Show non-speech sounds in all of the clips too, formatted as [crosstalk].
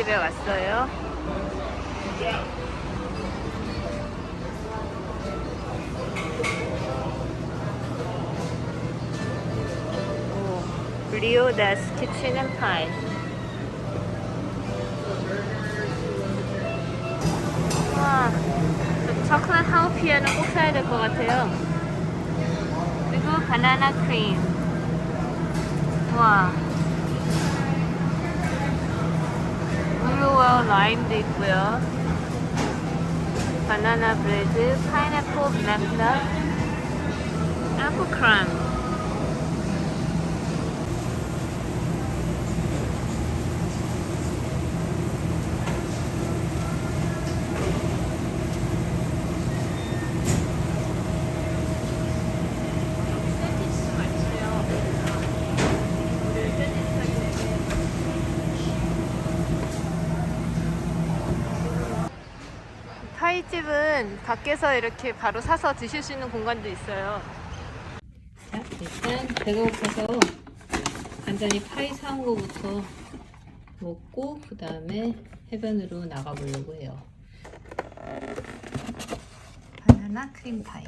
파이집에 왔어요. 오, 리오다스 키친 앤 파이. 와, 저 초콜릿 하우피아는 꼭 사야 될 것 같아요. 그리고 바나나 크림. 와. 우유와 라임도 있고요. 바나나 브레드, 파인애플 블랙넛, 애플 크림. 파이집은 밖에서 이렇게 바로 사서 드실 수 있는 공간도 있어요. 자, 일단 배가 고파서 간단히 파이 사온 거부터 먹고 그 다음에 해변으로 나가 보려고 해요. 바나나 크림 파이.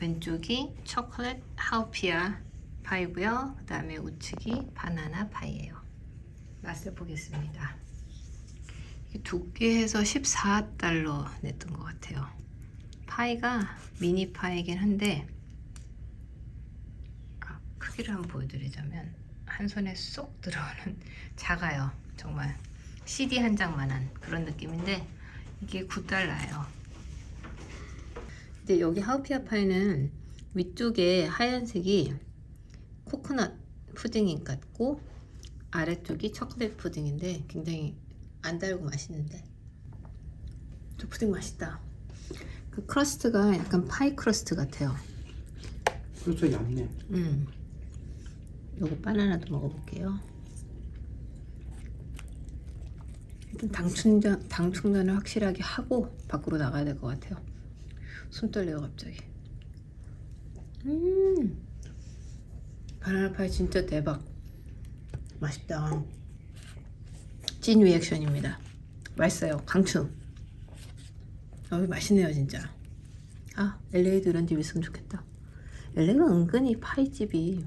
왼쪽이 초콜릿 하우피아 파이고요. 그 다음에 우측이 바나나 파이예요. 맛을 보겠습니다. 두께 해서 14달러 냈던 것 같아요. 파이가 미니 파이긴 한데 아, 크기를 한번 보여드리자면 한 손에 쏙 들어오는 [laughs] 작아요. 정말 CD 한 장만한 그런 느낌인데 이게 9달러예요. 근데 여기 하우피아 파이는 위쪽에 하얀색이 코코넛 푸딩 같고 아래쪽이 초콜릿 푸딩인데 굉장히 안 달고 맛있는데. 저 푸딩 맛있다. 그 크러스트가 약간 파이 크러스트 같아요. 그렇죠 얇네. 음. 요거 바나나도 먹어볼게요. 일단 당 충전, 당 충전을 확실하게 하고 밖으로 나가야 될 것 같아요. 손 떨려요 갑자기. 음. 바나나 파이 진짜 대박. 맛있다 찐 리액션입니다. 맛있어요. 강추. 어, 맛있네요, 진짜. 아, LA도 이런 집 있으면 좋겠다. LA가 은근히 파이집이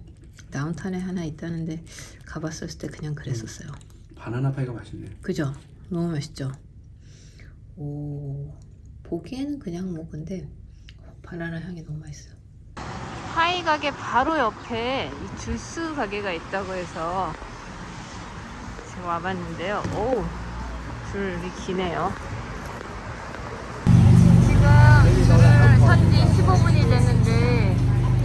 다운타운에 하나 있다는데 가봤었을 때 그냥 그랬었어요. 바나나 파이가 맛있네 그죠? 너무 맛있죠? 오, 보기에는 그냥 뭐 근데 바나나 향이 너무 맛있어. 파이 가게 바로 옆에 이 주스 가게가 있다고 해서 와봤는데요. 오, 줄이 기네요. 지금 줄을 선지 15분이 됐는데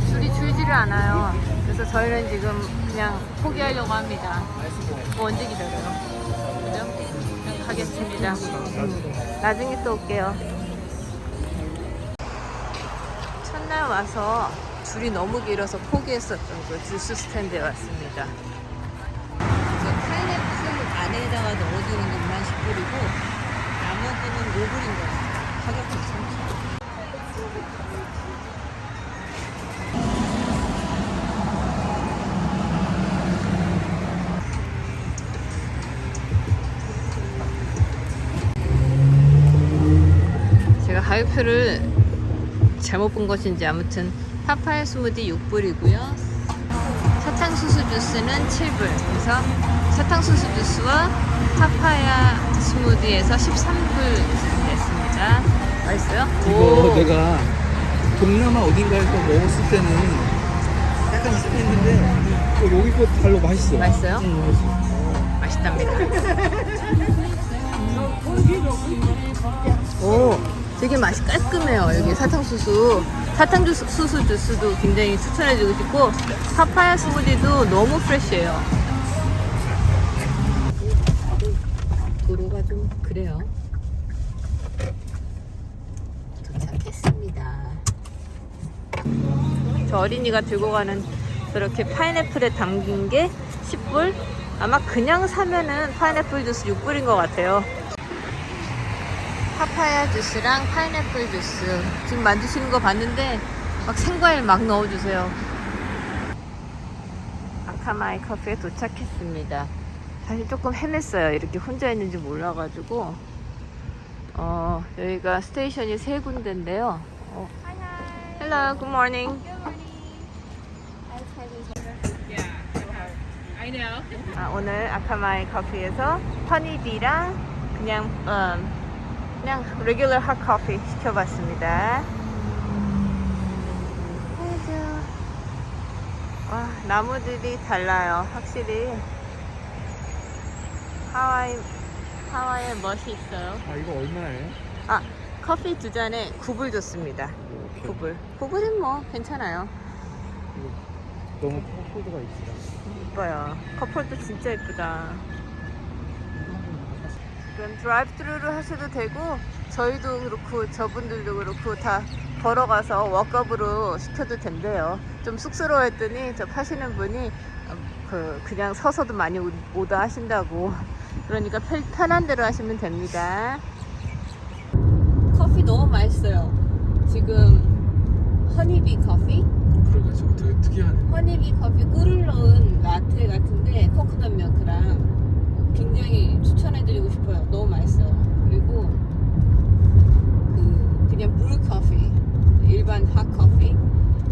줄이 줄지를 않아요. 그래서 저희는 지금 그냥 포기하려고 합니다. 뭐 언제 기다려요? 그죠? 그냥 가겠습니다. 음, 나중에 또 올게요. 첫날 와서 줄이 너무 길어서 포기했었던 그 주스 스탠드에 왔습니다. 안에다가 넣어주는 것만 10불이고 나머지는 5불인 것 같아요. 가격 괜찮죠? 가격표를 잘못 본 것인지 아무튼 파파야 스무디 6불이고요. 사탕수수 주스는 7불. 그래서 사탕수수 주스와 파파야 스무디에서 13불 냈습니다. 맛있어요? 이거 내가 동남아 어딘가에서 먹었을 때는 약간 이상했는데 이거 여기 거 달로 맛있어 맛있어요? 응 맛있어 맛있답니다. 오, 되게 맛이 깔끔해요. 여기 사탕수수. 사탕수수 주스도 굉장히 추천해주고 싶고, 파파야 스무디도 너무 프레쉬해요. 도로가 좀 그래요. 도착했습니다. 저 어린이가 들고 가는 저렇게 파인애플에 담긴 게 10불? 아마 그냥 사면은 파인애플 주스 6불인 것 같아요. 파파야 주스랑 파인애플 주스 지금 만드시는 거 봤는데 막 생과일 막 넣어주세요. 아 아카마이 커피에 도착했습니다. 사실 조금 헤맸어요. 이렇게 혼자 있는지 몰라가지고. 어, 여기가 스테이션이 세 군데인데요. 어. Hello, good morning. 아, 오늘 아카마이 커피에서 허니비랑 그냥 음, 그냥 레귤러 핫 커피 시켜봤습니다. 와 나무들이 달라요. 확실히 하와이 하와이에 멋이 있어요. 아 이거 얼마예요? 아 커피 두 잔에 9불 줬습니다. 9불. 9불은 뭐 괜찮아요. 너무 컵홀더가 있어. 이뻐요. 커플도 진짜 이쁘다. 그럼 드라이브 트루로 하셔도 되고 저희도 그렇고 저분들도 그렇고 다 걸어가서 워크업으로 시켜도 된대요. 좀 쑥스러워했더니 저 파시는 분이 어, 그 그냥 서서도 많이 오- 오다 하신다고. 그러니까 편, 편한 대로 하시면 됩니다. 커피 너무 맛있어요. 지금 허니비 커피 그래가지고 되게 특이하네. 허니비 커피 꿀을 넣은 라떼 같은데 코코넛 밀크랑 굉장히 추천해드리고 싶어요. 너무 맛있어요. 그리고 그 그냥 브루 커피 일반 핫 커피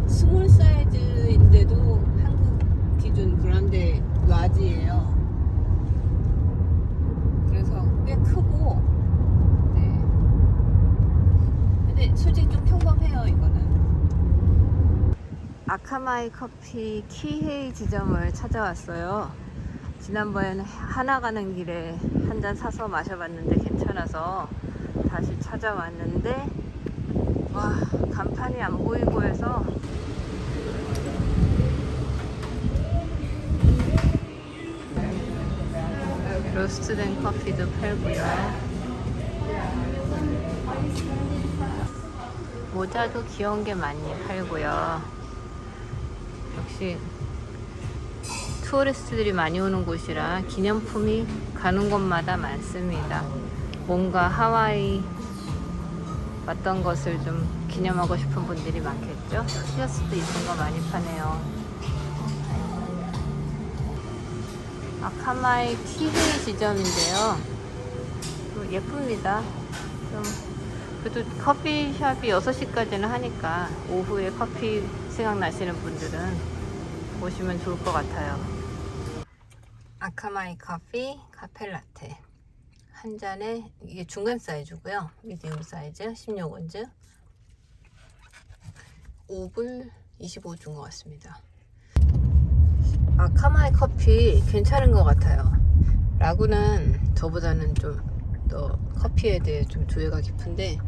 스몰 사이즈인데도 한국 기준 그란데 라지예요. 그래서 꽤 크고 네. 근데 솔직히 좀 평범해요 이거는. 아카마이 커피 키헤이 지점을 찾아왔어요. 지난번에는 하나 가는 길에 한 잔 사서 마셔봤는데 괜찮아서 다시 찾아왔는데 와 간판이 안 보이고 해서 로스트된 커피도 팔고요. 모자도 귀여운 게 많이 팔고요. 역시 투어리스트들이 많이 오는 곳이라 기념품이 가는 곳마다 많습니다. 뭔가 하와이 왔던 것을 좀 기념하고 싶은 분들이 많겠죠? 히어스도 이쁜 거 많이 파네요. 아카마이 키헤이 지점인데요. 좀 예쁩니다. 좀 그래도 커피숍이 6시까지는 하니까 오후에 커피 생각나시는 분들은 오시면 좋을 것 같아요. 아카마이 커피 카펠라테 한 잔에 이게 중간 사이즈고요. 미디움 사이즈 16온즈 5불 25준것 같습니다. 아카마이 커피 괜찮은 것 같아요. 라구는 저보다는 좀 더 커피에 대해 좀 조예가 깊은데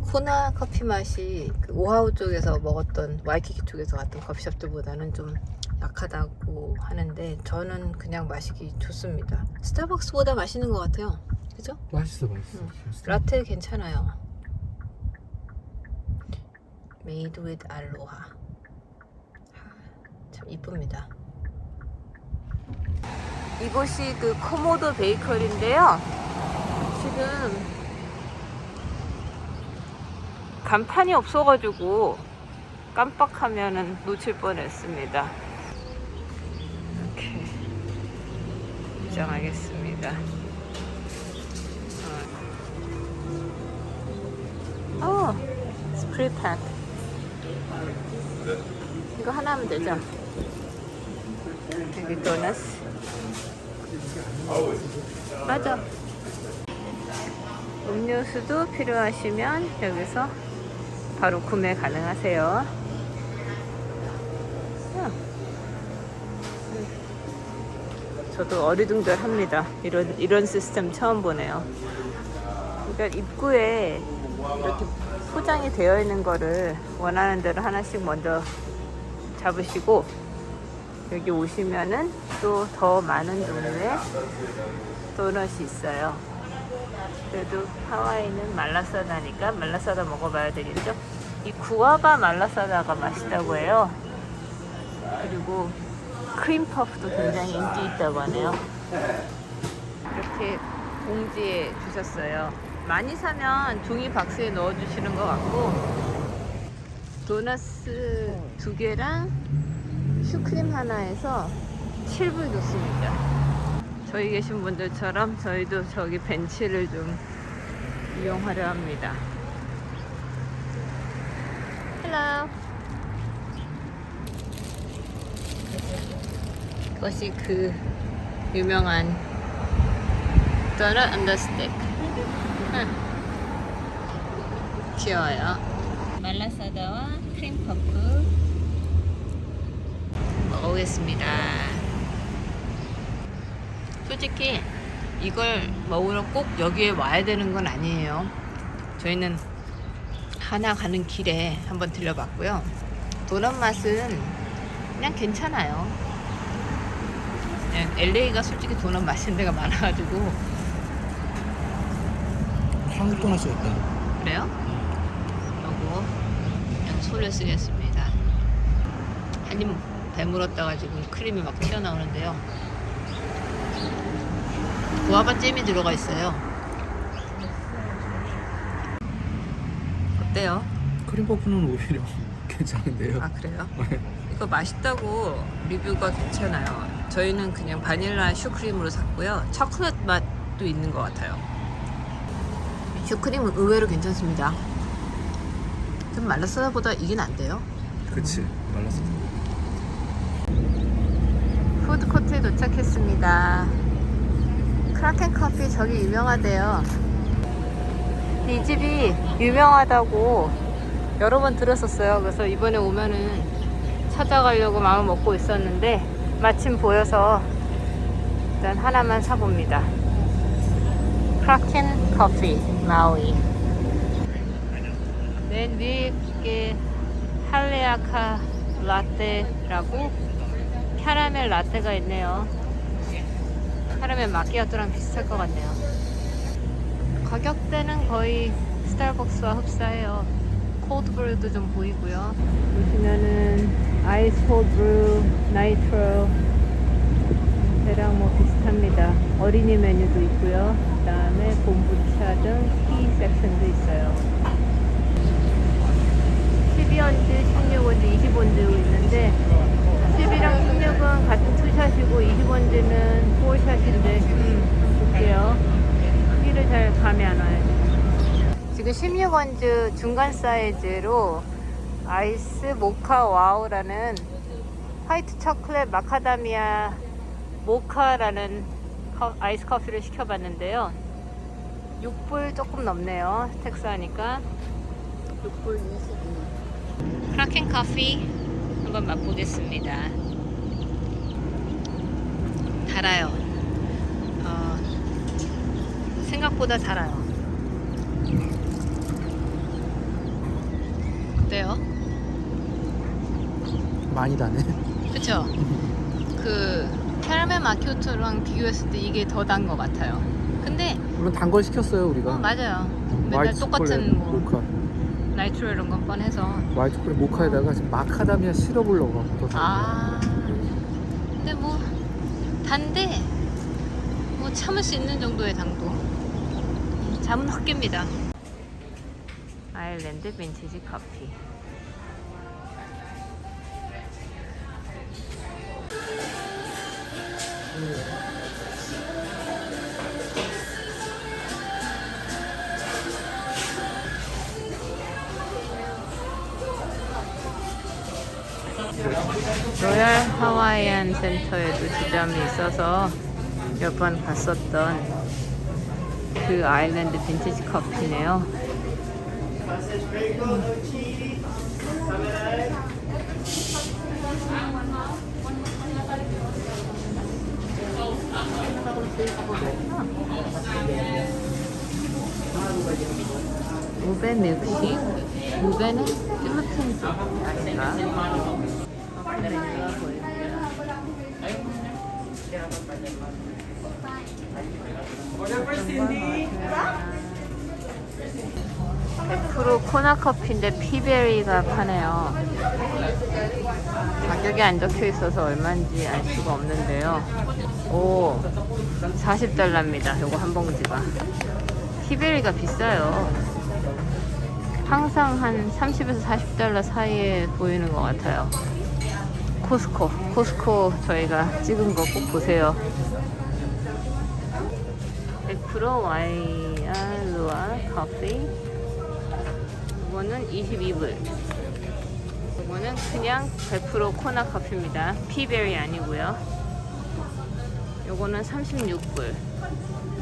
코나 커피 맛이 그 오하우 쪽에서 먹었던 와이키키 쪽에서 갔던 커피숍들보다는 좀 약하다고 하는데 저는 그냥 마시기 좋습니다. 스타벅스보다 맛있는 것 같아요. 그죠? 맛있어 맛있어. 응. 라떼 괜찮아요. Made with aloha. 참 이쁩니다. 이곳이 그 코모도 베이커리인데요. 지금 간판이 없어가지고 깜빡하면은 놓칠 뻔했습니다. 이렇게 입장하겠습니다. 어, 스프레이 팩. 이거 하나 하면 되죠? 여기 도넛. 맞아. 음료수도 필요하시면 여기서 바로 구매 가능하세요. 어. 저도 어리둥절합니다. 이런 이런 시스템 처음 보네요. 그러니까 입구에 이렇게 포장이 되어 있는 거를 원하는 대로 하나씩 먼저 잡으시고 여기 오시면은 또 더 많은 종류의 도넛이 있어요. 그래도 하와이는 말라사다니까 말라사다 먹어봐야 되겠죠? 이 구아바 말라사다가 맛있다고 해요. 그리고 크림 퍼프도 굉장히 인기 있다고 하네요. 이렇게 봉지에 주셨어요. 많이 사면 종이 박스에 넣어주시는 것 같고 도너스 두 개랑 슈크림 하나에서 7불 좋습니다. 저희 계신 분들처럼 저희도 저기 벤치를 좀 이용하려 합니다. Hello. 이것이 그 유명한 도넛 언더 스틱. 귀여워요. 말라사다와 크림 퍼프 먹어보겠습니다. 솔직히 이걸 먹으러 꼭 여기에 와야 되는 건 아니에요. 저희는 하나 가는 길에 한번 들려봤고요. 도넛 맛은 그냥 괜찮아요. 그냥 LA가 솔직히 도넛 맛있는 데가 많아가지고 한국 도넛이 어때? 그래요? 하고 그냥 소를 쓰겠습니다. 한 입 배물었다가 지금 크림이 막 튀어나오는데요. 구아바 잼이 들어가 있어요. 어때요? 크림 퍼프는 오히려 [laughs] 괜찮은데요. 아 그래요? 이거 맛있다고 리뷰가 괜찮아요. 저희는 그냥 바닐라 슈크림으로 샀고요. 초콜릿 맛도 있는 것 같아요. 슈크림은 의외로 괜찮습니다. 좀 말라사다보다 이게 낫대요. 그치 말랐어. 푸드코트에 도착했습니다. 크라켄 커피 저기 유명하대요. 이 집이 유명하다고 여러 번 들었었어요. 그래서 이번에 오면은 찾아가려고 마음 먹고 있었는데 마침 보여서 일단 하나만 사봅니다. 크라켄 커피 마우이. 맨 위에 게 할레아카 라떼라고 캐러멜 라떼가 있네요. 캐러멜 마키아토랑 비슷할 것 같네요. 가격대는 거의 스타벅스와 흡사해요. 콜드브루도 좀 보이고요. 보시면은 아이스 콜드브루, 나이트로 대략 뭐 비슷합니다. 어린이 메뉴도 있고요. 그 다음에 봄부차 등 티 섹션도 있어요. 12온즈, 16온즈, 20온즈 있는데 10이랑 16은 같은 투샷이고 20원즈는 4샷인데 음, 볼게요. 크기를 잘 감이 안 와요. 지금 16원즈 중간 사이즈로 아이스 모카 와우라는 화이트 초콜릿 마카다미아 모카라는 커- 아이스 커피를 시켜봤는데요. 6불 조금 넘네요. 텍스하니까 6불 22. 크라켄 커피 한번 맛보겠습니다. 달아요. 어, 생각보다 달아요. 어때요? 많이 다네. 그쵸? [laughs] 그 캐러멜 마키오토랑 비교했을 때 이게 더 단 것 같아요. 근데 물론 단 걸 시켰어요 우리가. 어, 맞아요. 맨날 초콜릿 똑같은 뭐 모카. 나이트로 이런 건 뻔해서 화이트 초콜릿 모카에다가 지금 마카다미아 시럽을 넣어 갖고 더 아 근데 뭐 단데 뭐 참을 수 있는 정도의 당도 잠은 확 깹니다. 아일랜드 빈티지 커피. 로얄 하와이안 센터에도 지점이 있어서 몇번 봤었던 그 아일랜드 빈티지 커피네요. 우베 밀크티? 우베는 글루텐 쪽 아닌가? 보입니다. 프로 코나 커피인데 피베리가 파네요. 가격이 안 적혀 있어서 얼마인지 알 수가 없는데요. 오, 40달러입니다. 요거 한 봉지가. 피베리가 비싸요. 항상 한 30에서 40달러 사이에 보이는 것 같아요. 코스코. 코스코 저희가 찍은 거 꼭 보세요. 100% 와이알루아 커피. 이거는 22불. 이거는 그냥 100% 코나 커피입니다. 피베리 아니고요. 요거는 36불.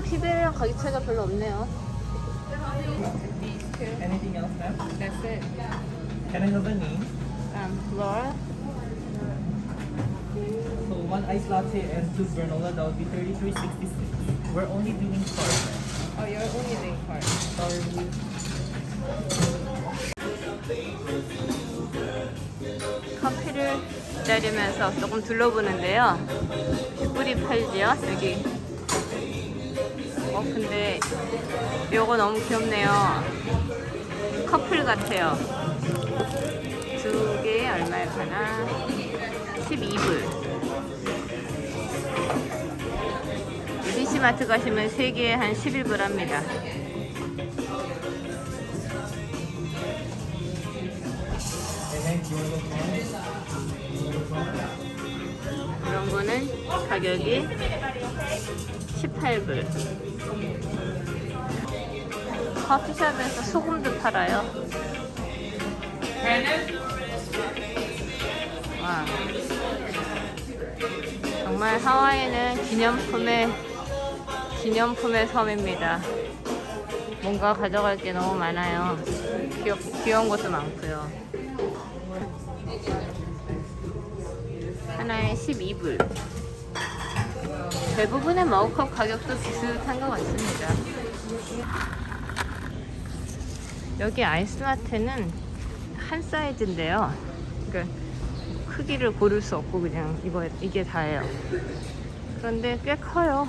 피베리랑 가격 차이가 별로 없네요. Anything else, ma'am? That's it. Can I have a name? Um, Laura. So one iced latte and two granola, that would be 33.66. We're only doing four. Oh, you're only doing part. Sorry. 커피를 기다리면서 조금 둘러보는데요. 숯불이 팔지요, 여기. 어, 근데 요거 너무 귀엽네요. 커플 같아요. 두 개에 얼마에 파나? 12불. ABC 마트 가시면 세 개에 한 11불 합니다. And then do you want to 이런 거는 가격이 18불. 커피숍에서 소금도 팔아요. 와. 정말 하와이는 기념품의 기념품의 섬입니다. 뭔가 가져갈 게 너무 많아요. 귀엽, 귀여운 것도 많고요. 하나에 12불. 대부분의 머그컵 가격도 비슷한 것 같습니다. 여기 아이스라테는 한 사이즈인데요. 그러니까 크기를 고를 수 없고 그냥 이거 이게 다예요. 그런데 꽤 커요.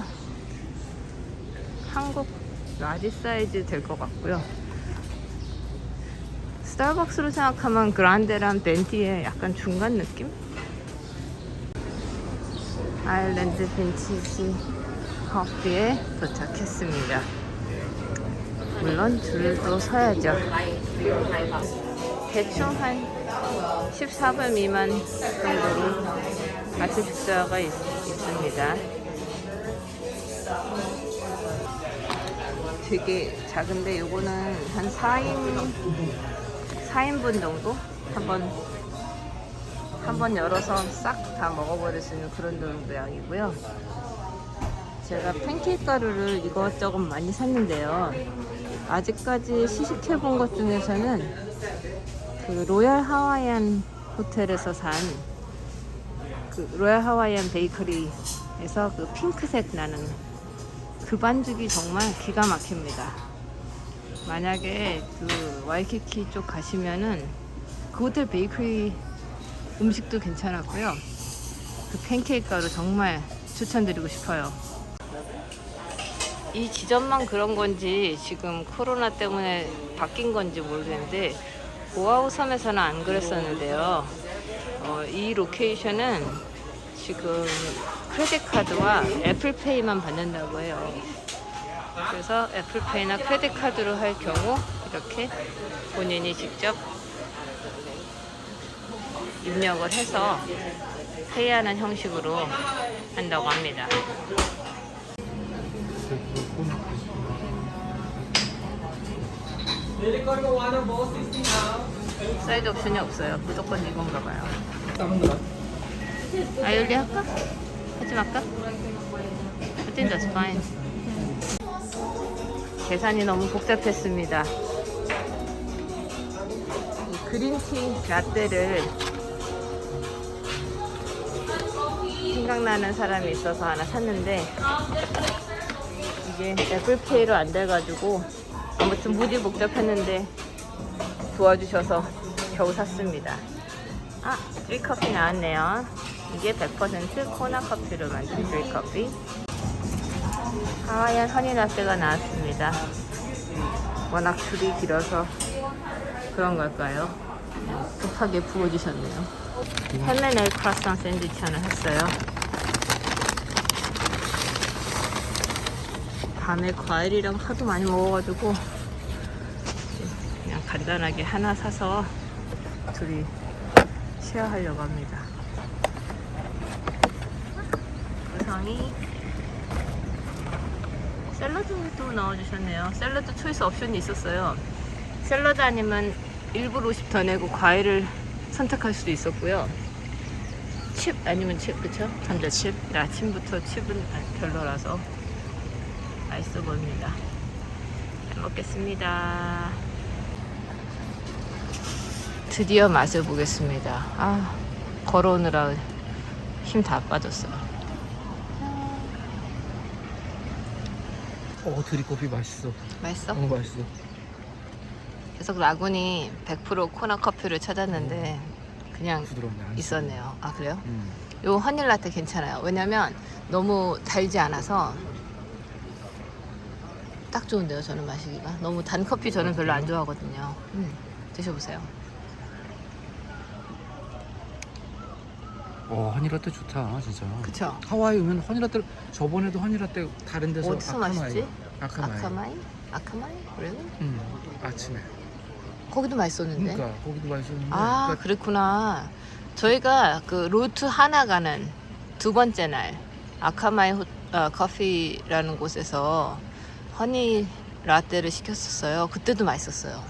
한국 라지 사이즈 될 것 같고요. 스타벅스로 생각하면 그란데랑 벤티의 약간 중간 느낌? 아일랜드 벤치지 커피에 도착했습니다. 물론 줄도 서야죠. 대충 한 14분 미만 정도로 아침 식사가 있, 있습니다. 되게 작은데 요거는 한 4인 4인분 정도 한번 한번 열어서 싹 다 먹어버릴 수 있는 그런 정도 양이고요. 제가 팬케이크 가루를 이것저것 많이 샀는데요. 아직까지 시식해 본 것 중에서는 그 로얄 하와이안 호텔에서 산 그 로얄 하와이안 베이커리에서 그 핑크색 나는 그 반죽이 정말 기가 막힙니다. 만약에 그 와이키키 쪽 가시면은 그 호텔 베이커리 음식도 괜찮았고요. 그 팬케이크 가루 정말 추천드리고 싶어요. 이 지점만 그런 건지 지금 코로나 때문에 바뀐 건지 모르겠는데 오아우 섬에서는 안 그랬었는데요. 어, 이 로케이션은 지금 크레딧 카드와 애플페이만 받는다고 해요. 그래서 애플페이나 크레딧 카드로 할 경우 이렇게 본인이 직접 입력을 해서 페이하는 형식으로 한다고 합니다. 사이드 옵션이 없어요. 무조건 이건가 봐요. 거 아이올리 할까? 하지 말까? I think that's fine. 계산이 너무 복잡했습니다. 이 그린티 라떼를 생각나는 사람이 있어서 하나 샀는데 이게 애플페이로 안 돼가지고 아무튼 무지 복잡했는데 도와주셔서 겨우 샀습니다. 아, 드립커피 나왔네요. 이게 100% 코나 커피로 만든 드립커피. 하와이안 허니 라떼가 나왔습니다. 워낙 줄이 길어서 그런 걸까요? 급하게 부어주셨네요. 헬렌 엘 크라상 샌드위치 하나 했어요. 밤에 과일이랑 하도 많이 먹어가지고 그냥 간단하게 하나 사서 둘이 쉐어하려고 합니다. 계란후라이 샐러드도 넣어주셨네요. 샐러드 초이스 옵션이 있었어요. 샐러드 아니면 1불 50 더 내고 과일을 선택할 수도 있었고요. 칩 아니면 칩 그쵸? 감자칩. 아침부터 칩은 별로라서 맛있어 보입니다. 잘 먹겠습니다. 드디어 맛을 보겠습니다. 아 걸어오느라 힘 다 빠졌어요. 어 드립커피 맛있어 맛있어? 어 맛있어 그래서 라군이 100% 코나 커피를 찾았는데 그냥 부드럽네 안 있었네요. 아 그래요? 써. 음. 요 허니 라떼 괜찮아요. 왜냐면 너무 달지 않아서 딱 좋은데요. 저는 마시기가 너무 단 커피 저는 별로 안 좋아하거든요. 음, 드셔보세요. 어 허니라떼 좋다 진짜 그쵸? 하와이 오면 허니라떼 저번에도 허니라떼 다른 데서 어디서 아카마이. 맛있지? 아카마이 아카마이? 아카마이? 그래요? 음, 아침에 거기도 맛있었는데. 그러니까 거기도 맛있었는데 아 그러니까 그랬구나. 저희가 그 로트 하나 가는 두 번째 날 아카마이 호, 어, 커피라는 곳에서 허니 라떼를 시켰었어요. 그때도 맛있었어요.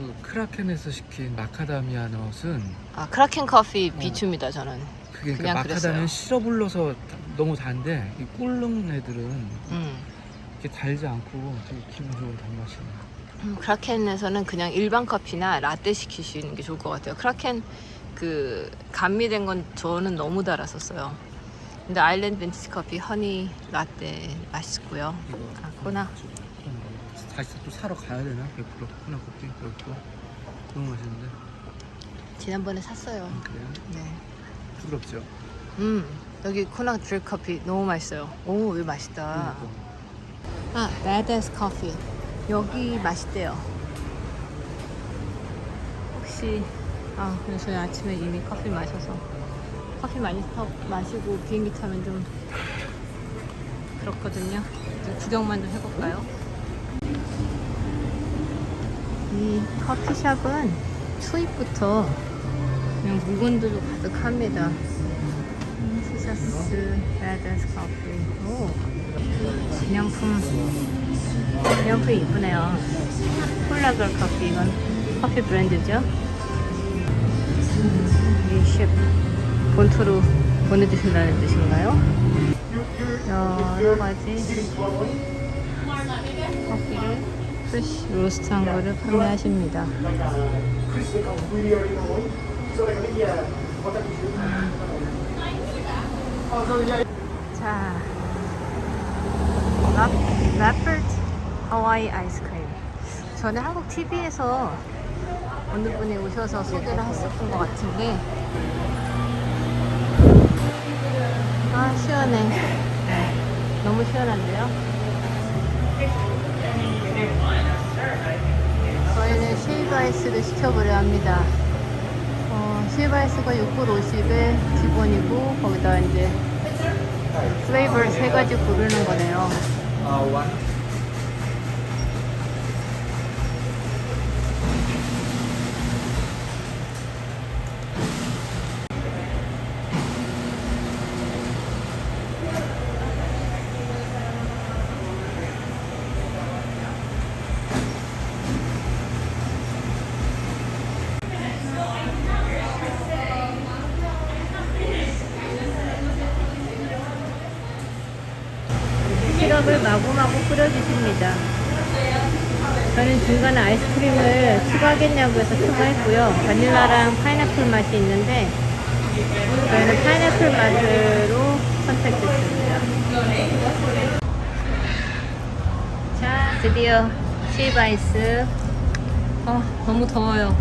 그 크라켄에서 시킨 마카다미아 넛은 아 크라켄 커피 어. 비추입니다 저는. 그게 그냥 그러니까 그랬어요. 마카다미아 시럽을 넣어서 다- 너무 단데 이 꿀릉 애들은 음. 이렇게 달지 않고 되게 기분 좋은 단맛이네 음, 크라켄에서는 그냥 일반 커피나 라떼 시키시는 게 좋을 것 같아요. 크라켄 그 감미된 건 저는 너무 달았었어요. 근데 아일랜드 빈티지 커피 허니 라떼 맛있고요. 이거 아, 코나. 음, 다시 또 사러 가야 되나? 100% 코나 커피 거 너무 맛있는데 지난번에 샀어요. 음, 그래요? 네. 부드럽죠? 음 여기 코나 드립 커피 너무 맛있어요. 오 이거 맛있다. 그러니까. 아 바데스 커피 여기 맛있대요. 혹시 아 근데 저희 아침에 이미 커피 마셔서 커피 많이 타, 마시고 비행기 타면 좀 그렇거든요. 이제 구경만 좀 해볼까요? 이 커피숍은 초입부터 그냥 물건들로 가득합니다. 티셔츠, 레드스 커피. 오, 기념품. 기념품 이쁘네요. 콜라걸 커피. 이건 커피 브랜드죠. 이쉽 본토로 보내주신다는 뜻인가요? 여러 가지 커피를 프레시 로스트한 거를 판매하십니다. 자, 라플트 하와이 아이스크림. 전에 한국 TV에서 어느 분이 오셔서 소개를 했었던 것 같은데, 아 시원해. 너무 시원한데요? 저희는 아이스를 시켜보려 합니다. 어, 쉐이브 아이스가 6불 50에 기본이고 거기다 이제 플레이버 세 가지 고르는 거네요. 시럽을 마구마구 뿌려주십니다. 저는 중간에 아이스크림을 추가 하겠냐고 해서 추가했고요. 바닐라랑 파인애플 맛이 있는데 저희는 파인애플 맛으로 선택했습니다. 자, 드디어 쉐이브 어, 너무 더워요.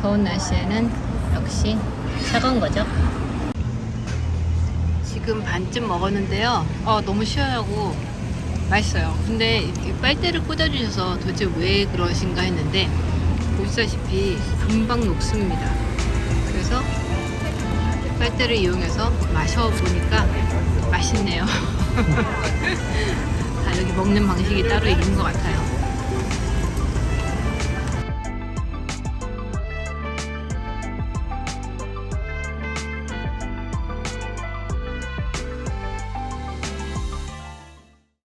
더운 날씨에는 역시 차가운 거죠. 지금 반쯤 먹었는데요. 어, 너무 시원하고 맛있어요. 근데 이 빨대를 꽂아주셔서 도대체 왜 그러신가 했는데 보시다시피 금방 녹습니다. 그래서 빨대를 이용해서 마셔보니까 맛있네요. [laughs] 아, 여기 먹는 방식이 따로 있는 것 같아요.